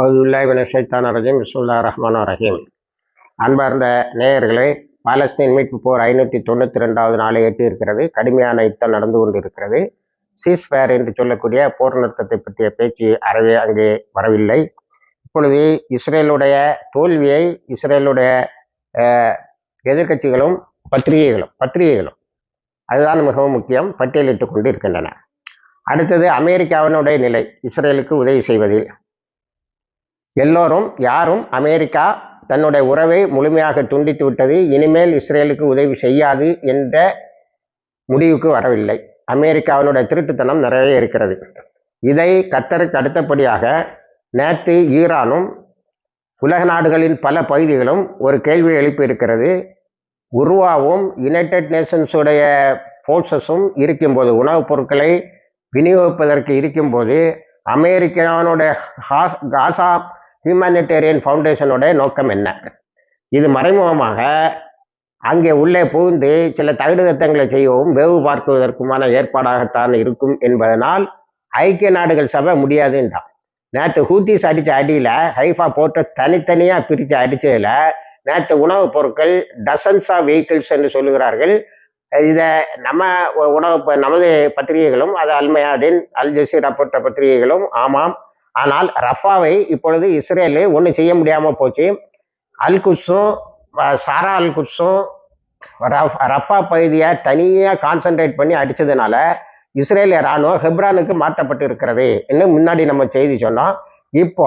அவுதுல்லாஹிமின ஷைத்தான ரஹீம் பிஸ்முல்லா ரஹ்மான் ரஹீம். அன்பார்ந்த நேயர்களே பாலஸ்தீன் மீட்பு போர் ஐநூற்றி தொண்ணூற்றி ரெண்டாவது நாளை எட்டி இருக்கிறது. கடுமையான யுத்தம் நடந்து கொண்டு இருக்கிறது சீஸ்பேர் என்று சொல்லக்கூடிய போர் நிறுத்தத்தை பற்றிய பேச்சு அறவே அங்கே வரவில்லை. இப்பொழுது இஸ்ரேலுடைய தோல்வியை இஸ்ரேலுடைய எதிர்கட்சிகளும் பத்திரிகைகளும் பத்திரிகைகளும் அதுதான் மிகவும் முக்கியம் பட்டியலிட்டு கொண்டு இருக்கின்றன அடுத்தது அமெரிக்காவினுடைய நிலை இஸ்ரேலுக்கு உதவி செய்வதில். எல்லோரும் யாரும் அமெரிக்கா தன்னுடைய உறவை முழுமையாக துண்டித்து விட்டது இனிமேல் இஸ்ரேலுக்கு உதவி செய்யாது என்ற முடிவுக்கு வரவில்லை. அமெரிக்காவினுடைய திருட்டுத்தனம் நிறைய இருக்கிறது. இதை கத்தருக்கு அடுத்தபடியாக நேற்று ஈரானும் உலக நாடுகளின் பல பகுதிகளும் ஒரு கேள்வி எழுப்பியிருக்கிறது உருவாவும் யுனைடெட் நேஷன்ஸுடைய ஃபோர்ஸஸும் இருக்கும்போது உணவுப் பொருட்களை விநியோகிப்பதற்கு இருக்கும்போது அமெரிக்கானுடைய காசா ஹியூமானிட்டேரியன் ஃபவுண்டேஷனுடைய நோக்கம் என்ன? இது மறைமுகமாக அங்கே உள்ளே புகுந்து சில தகுடுதத்தங்களை செய்யவும் வேவு பார்க்குவதற்குமான ஏற்பாடாகத்தான் இருக்கும் என்பதனால் ஐக்கிய நாடுகள் சபை முடியாதுன்றான் நேற்று ஹூத்திஸ் அடித்த அடியில் ஹைஃபா போட்டு தனித்தனியாக பிரித்து அடித்ததில் நேற்று உணவுப் பொருட்கள் டசன்ஸ் ஆஃப் வெஹிக்கிள்ஸ் என்று சொல்லுகிறார்கள். இதை நம்ம உணவு நமது பத்திரிகைகளும் அது அல்மயாதீன் அல் ஜசீரா போன்ற பத்திரிகைகளும் ஆமாம் ஆனால் ரஃபாவை இப்பொழுது இஸ்ரேலு ஒன்றும் செய்ய முடியாமல் போச்சு. அல்குட்ஸும் சாரா அல்குட்ஸும் ரஃபா பகுதியை தனியாக கான்சன்ட்ரேட் பண்ணி அடித்ததுனால இஸ்ரேலிய இராணுவம் ஹெப்ரானுக்கு மாற்றப்பட்டு இருக்கிறது இன்னும் முன்னாடி நம்ம செய்தி சொன்னோம். இப்போ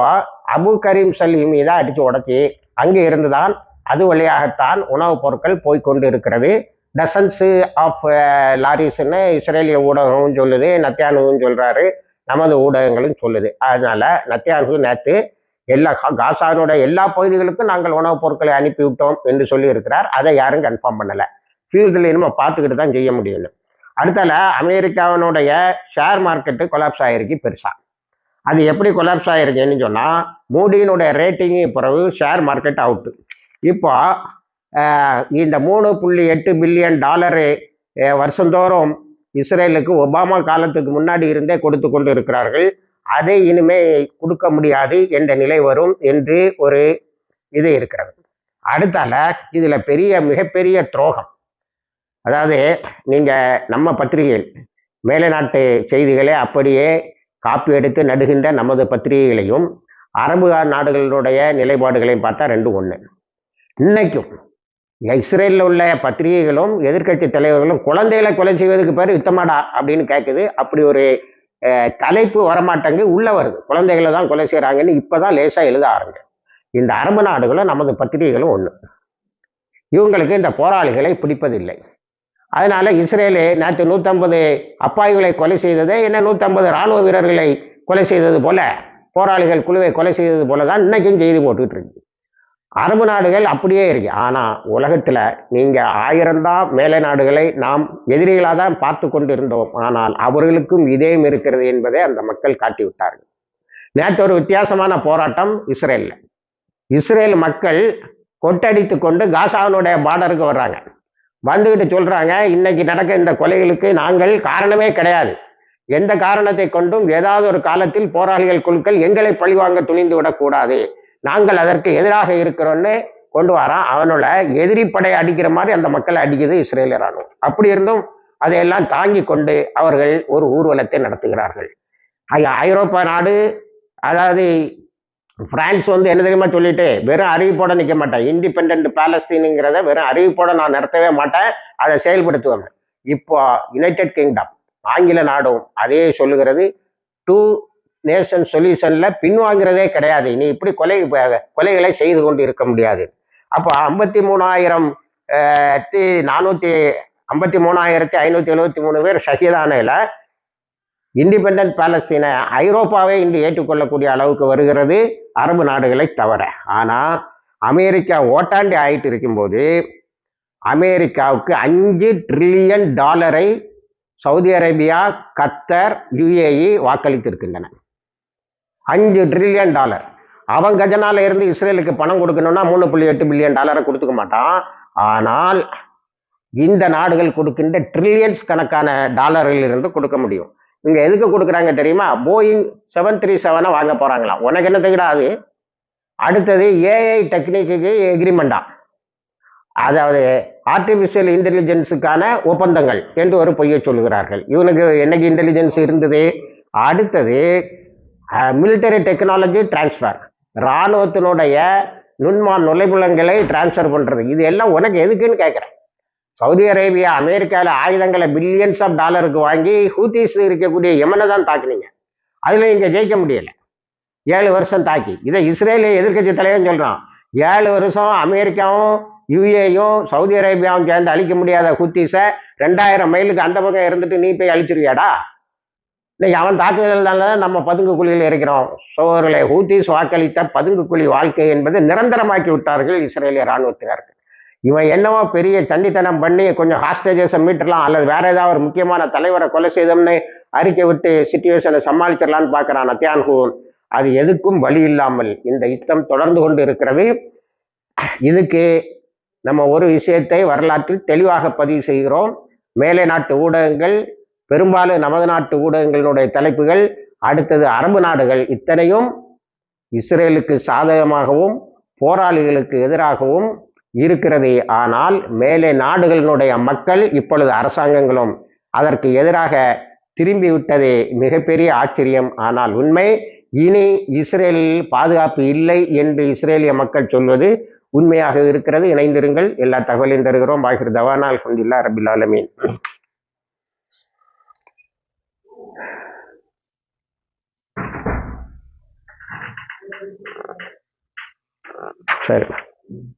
அபு கரீம் சலீம் தான் அடித்து உடச்சி அங்கே இருந்துதான் அது வழியாகத்தான் உணவுப் பொருட்கள் போய்கொண்டு இருக்கிறது டசன்ஸு ஆஃப் லாரிஸ்ன்னு இஸ்ரேலிய ஊடகமும் சொல்லுது நத்தியானுவும் சொல்கிறாரு நமது ஊடகங்களும் சொல்லுது. அதனால நத்தியானு நேற்று எல்லா காசானுடைய எல்லா பகுதிகளுக்கும் நாங்கள் உணவுப் பொருட்களை அனுப்பிவிட்டோம் என்று சொல்லி இருக்கிறார் அதை யாரும் கன்ஃபார்ம் பண்ணலை. ஃபீல்டில் நம்ம பார்த்துக்கிட்டு தான் செய்ய முடியும். அடுத்தால அமெரிக்காவினுடைய ஷேர் மார்க்கெட்டு கொலாப்ஸ் ஆகிருக்கு பெருசா. அது எப்படி கொலாப்ஸ் ஆகிருக்குன்னு சொன்னால் மூடியினுடைய ரேட்டிங்கு பிறகு ஷேர் மார்க்கெட் அவுட்டு இப்போ இந்த மூணு புள்ளி எட்டு பில்லியன் டாலரு வருஷந்தோறும் இஸ்ரேலுக்கு ஒபாமா காலத்துக்கு முன்னாடி இருந்தே கொடுத்து கொண்டு இருக்கிறார்கள் அதை இனிமே கொடுக்க முடியாது என்ற நிலை வரும் என்று ஒரு இது இருக்கிறது. அடுத்தால இதுல பெரிய மிகப்பெரிய துரோகம். அதாவது நீங்க நம்ம பத்திரிகைகள் மேலை நாட்டு செய்திகளை அப்படியே காப்பி எடுத்து நடுகின்ற நமது பத்திரிகைகளையும் அரபு நாடுகளுடைய நிலைப்பாடுகளையும் பார்த்தா ரெண்டு ஒன்று இன்னைக்கும் இஸ்ரேலில் உள்ள பத்திரிகைகளும் எதிர்கட்சி தலைவர்களும் குழந்தைகளை கொலை செய்வதற்கு பேர் யுத்தமாடா அப்படின்னு கேட்குது அப்படி ஒரு தலைப்பு வரமாட்டங்கு உள்ளே வருது. குழந்தைகளை தான் கொலை செய்கிறாங்கன்னு இப்போ தான் லேசாக எழுத ஆரம்பிங்க இந்த அரபு நாடுகளும் நமது பத்திரிகைகளும் ஒன்று இவங்களுக்கு இந்த போராளிகளை பிடிப்பதில்லை. அதனால் இஸ்ரேலு நேற்று நூற்றம்பது அப்பாய்களை கொலை செய்ததே என்ன நூற்றம்பது இராணுவ வீரர்களை கொலை செய்தது போல போராளிகள் குழுவை கொலை செய்தது போல தான் இன்றைக்கும் செய்தி போட்டுக்கிட்டு இருக்கு. அரபு நாடுகள் அப்படியே இருக்கு. ஆனால் உலகத்தில் நீங்கள் ஆயிரம்தான் மேலை நாடுகளை நாம் எதிரிகளாக தான் பார்த்து கொண்டு இருந்தோம் ஆனால் அவர்களுக்கும் இதயம் இருக்கிறது என்பதை அந்த மக்கள் காட்டிவிட்டார்கள் நேற்று ஒரு வித்தியாசமான போராட்டம் இஸ்ரேலில். இஸ்ரேல் மக்கள் கொட்டடித்து கொண்டு காசாவினுடைய பார்டருக்கு வர்றாங்க. வந்துக்கிட்டு சொல்கிறாங்க இன்னைக்கு நடக்க இந்த கொலைகளுக்கு நாங்கள் காரணமே கிடையாது. எந்த காரணத்தை கொண்டும் ஏதாவது ஒரு காலத்தில் போராளிகள் குழுக்கள் எங்களை பழிவாங்க துணிந்து விடக்கூடாது. நாங்கள் அதற்கு எதிராக இருக்கிறோன்னு கொண்டு வரான். அவனோட எதிரி படை அடிக்கிற மாதிரி அந்த மக்களை அடிக்குது இஸ்ரேல் ராணுவம் அப்படி இருந்தும் அதையெல்லாம் தாங்கி கொண்டு அவர்கள் ஒரு ஊர்வலத்தை நடத்துகிறார்கள். ஐரோப்பா நாடு அதாவது பிரான்ஸ் வந்து என்ன தெரியுமா சொல்லிட்டு வெறும் அறிவிப்போட நிற்க மாட்டேன். இண்டிபெண்ட் பேலஸ்தீனுங்கிறத வெறும் அறிவிப்போட நான் நடத்தவே மாட்டேன். அதை செயல்படுத்துவாங்க. இப்போ யுனைடெட் கிங்டம் ஆங்கில நாடும் அதே சொல்லுகிறது. டூ நேஷன் சொல்யூஷன்ல பின்வாங்கிறதே கிடையாது. நீ இப்படி கொலை கொலைகளை செய்து கொண்டு இருக்க முடியாது. அப்போ ஐம்பத்தி மூணாயிரம் நானூற்றி ஐம்பத்தி மூணாயிரத்தி ஐநூற்றி எழுபத்தி மூணு பேர் ஷஹீதானையில் இண்டிபெண்ட் பாலஸ்தீனை ஐரோப்பாவை இன்று ஏற்றுக்கொள்ளக்கூடிய அளவுக்கு வருகிறது. அரபு நாடுகளை தவிர. ஆனால் அமெரிக்கா ஓட்டாண்டி ஆயிட்டு இருக்கும்போது அமெரிக்காவுக்கு அஞ்சு ட்ரில்லியன் டாலரை சவுதி அரேபியா கத்தர் யுஏஇ வாக்களித்திருக்கின்றன. அஞ்சு ட்ரில்லியன் டாலர் அவன் கஜனால இருந்து இஸ்ரேலுக்கு பணம் கொடுக்கணும்னா மூணு புள்ளி எட்டு பில்லியன் டாலரை கொடுத்துக்க மாட்டான். ஆனால் இந்த நாடுகள் கொடுக்கின்ற ட்ரில்லியன்ஸ் கணக்கான டாலரில் இருந்து கொடுக்க முடியும். இங்க எதுக்கு கொடுக்குறாங்க தெரியுமா? போயிங் செவன் த்ரீ செவனை வாங்க போறாங்களாம். உனக்கு என்ன தெரியாது அடுத்தது ஏஐ டெக்னிக்கு எக்ரிமெண்டா அதாவது ஆர்டிபிஷியல் இன்டெலிஜென்ஸுக்கான ஒப்பந்தங்கள் என்று ஒரு பொய்யை சொல்லுகிறார்கள் இவனுக்கு என்னைக்கு இன்டெலிஜென்ஸ் இருந்தது? அடுத்தது மிலிட்டரி டெக்னாலஜி டிரான்ஸ்ஃபர் இராணுவத்தினுடைய நுண்மான் நுழைபுலங்களை டிரான்ஸ்ஃபர் பண்ணுறது இது எல்லாம் உனக்கு எதுக்குன்னு கேட்குறேன் சவுதி அரேபியா அமெரிக்காவில் ஆயுதங்களை பில்லியன்ஸ் ஆஃப் டாலருக்கு வாங்கி ஹூத்திஸ் இருக்கக்கூடிய எமனை தான் தாக்குனீங்க. அதில் இங்கே ஜெயிக்க முடியலை. ஏழு வருஷம் தாக்கி. இதை இஸ்ரேலு எதிர்க்கட்சி தலைவன் சொல்கிறான் ஏழு வருஷம் அமெரிக்காவும் யுஏயும் சவுதி அரேபியாவும் சேர்ந்து அழிக்க முடியாத ஹூத்திஸை ரெண்டாயிரம் மைலுக்கு அந்த பக்கம் இருந்துட்டு நீ போய் அழிச்சிருவியாடா? இன்னைக்கு அவன் தாக்குதல்னால நம்ம பதுங்கு குழியில் இருக்கிறோம். சோர்களை ஹூத்திஸ் வாக்களித்த பதுங்கு குழி வாழ்க்கை என்பது நிரந்தரமாக்கி விட்டார்கள் இஸ்ரேலிய இராணுவத்தினர்கள் இவன் என்னவோ பெரிய சண்டித்தனம் பண்ணி கொஞ்சம் ஹாஸ்டேஜஸை மீட்டலாம் அல்லது வேற ஏதாவது ஒரு முக்கியமான தலைவரை கொலை செய்தோம்னு அறிக்கை விட்டு சுச்சுவேஷனை சமாளிச்சிடலான்னு பார்க்குறான் நத்தியான்ஹூன் அது எதுக்கும் வழி இல்லாமல் இந்த யுத்தம் தொடர்ந்து கொண்டு இருக்கிறது. இதுக்கு நம்ம ஒரு விஷயத்தை வரலாற்றில் தெளிவாக பதிவு செய்கிறோம். மேலை நாட்டு ஊடகங்கள் பெரும்பாலும் நமது நாட்டு ஊடகங்களினுடைய தலைப்புகள் அடுத்தது அரபு நாடுகள் இத்தனையும் இஸ்ரேலுக்கு சாதகமாகவும் போராளிகளுக்கு எதிராகவும் இருக்கிறது. ஆனால் மேலே நாடுகளினுடைய மக்கள் இப்பொழுது அரசாங்கங்களும் அதற்கு எதிராக திரும்பிவிட்டதே மிகப்பெரிய ஆச்சரியம். ஆனால் உண்மை இனி இஸ்ரேலில் பாதுகாப்பு இல்லை என்று இஸ்ரேலிய மக்கள் சொல்வது உண்மையாக இருக்கிறது. இணைந்திருங்கள். எல்லா தகவலையும் தருகிறோம். பாகிர் தவானால் அல்ஹம்துலில்லாஹ் ரபில் ஆலமீன். சரி